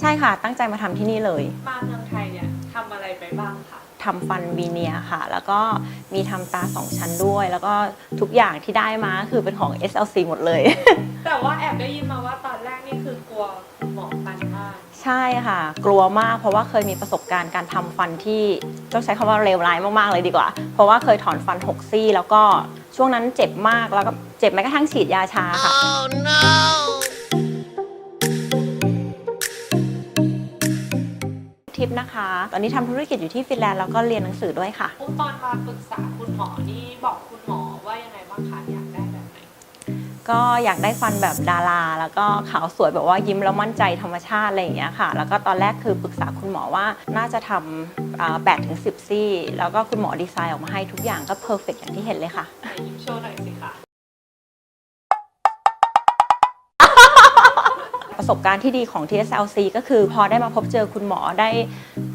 ใช่ค่ะ ตั้งใจมาทำที่นี่เลยมาเมืองไทยเนี่ยทำอะไรไปบ้างคะทำฟันวีเนียร์ค่ะ แล้วก็มีทำตาสองชั้นด้วย แล้วก็ทุกอย่างที่ได้มาคือเป็นของ SLC หมดเลย แต่ว่าแอบได้ยินมาว่าตอนแรกนี่คือกลัวคุณหมอฟันมากใช่ค่ะ กลัวมากเพราะว่าเคยมีประสบการณ์การทำฟันที่ต้องใช้คำว่าเลวร้ายมากๆเลยดีกว่า เพราะว่าเคยถอนฟันหกซี่ แล้วก็ช่วงนั้นเจ็บมากแล้วก็เจ็บแม้กระทั่งฉีดยาชาค่ะ ทิปนะคะ ตอนนี้ทำธุรกิจอยู่ที่ฟินแลนด์แล้วก็เรียนหนังสือด้วยค่ะตอนมาปรึกษาคุณหมอนี่บอกคุณหมอว่ายังไงบ้างคะอยากได้แบบไหน ก็อยากได้ฟันแบบดารา แล้วก็ขาวสวยแบบว่ายิ้มแล้วมั่นใจธรรมชาติอะไรอย่างเงี้ยค่ะ แล้วก็ตอนแรกคือปรึกษาคุณหมอว่าน่าจะทำแปดถึงสิบซี่ แล้วก็คุณหมอดีไซน์ออกมาให้ทุกอย่างก็เพอร์เฟกอย่างที่เห็นเลยค่ะ ไหนยิ้มโชว์หน่อยสิ ประสบการณ์ที่ดีของ TSLC ก็คือพอได้มาพบเจอคุณหมอได้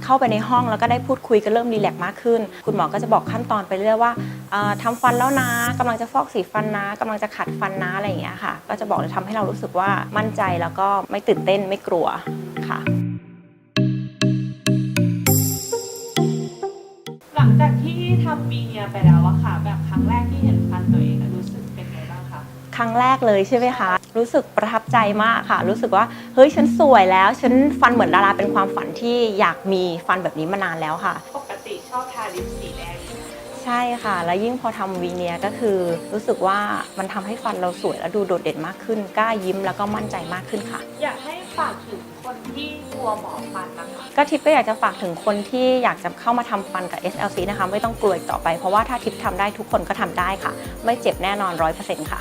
เข้าไปในห้องแล้วก็ได้พูดคุยกันเริ่มรีแลกมากขึ้น คุณหมอก็จะบอกขั้นตอนไปเรื่อยว่าเอ่อทำฟันแล้วนะกำลังจะฟอกสีฟันนะกำลังจะขัดฟันนะอะไรอย่างเงี้ยค่ะ ก็จะบอกเลยทำให้เรารู้สึกว่ามั่นใจแล้วก็ไม่ตื่นเต้นไม่กลัวค่ะหลังจากที่ทำบีเนียไปแล้วอะค่ะ แบบครั้งแรกที่เห็นฟันตัวเองรู้สึก รั้งแรกเลยใช่ไหมคะ รู้สึกประทับใจมากค่ะ รู้สึกว่าเฮ้ยฉันสวยแล้ว ฉันฟันเหมือนดาราเป็นความฝันที่อยากมีฟันแบบนี้มานานแล้วค่ะ ปกติชอบทาลิปสีแดงอยู่ใช่ค่ะ แล้วยิ่งพอทำวีเนียร์ก็คือ รู้สึกว่ามันทำให้ฟันเราสวยและดูโดดเด่นมากขึ้นกล้ายิ้มแล้วก็มั่นใจมากขึ้นค่ะ อยากให้ฝากถึงคนที่กลัวหมอฟันนะคะก็ทิปก็อยากจะฝากถึงคนที่อยากจะเข้ามาทำฟันกับ SLC นะคะ ไม่ต้องกลัวอีกต่อไปเพราะว่าถ้าทิปทำได้ทุกคนก็ทำได้ค่ะ ไม่เจ็บแน่นอนร้อยเปอร์เซ็นต์ค่ะ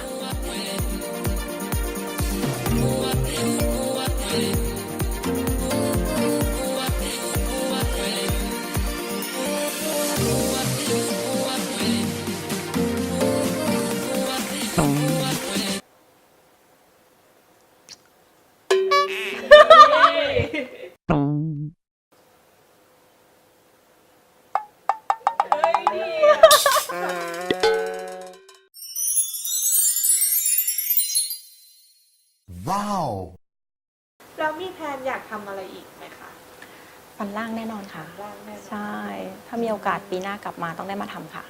เฮ้ยนี่ Wow. แล้วมีแพลนอยากทำอะไรอีกไหมคะ ฟันล่างแน่นอนค่ะร่างแม่ใช่ ถ้ามีโอกาสปีหน้ากลับมาต้องได้มาทำค่ะ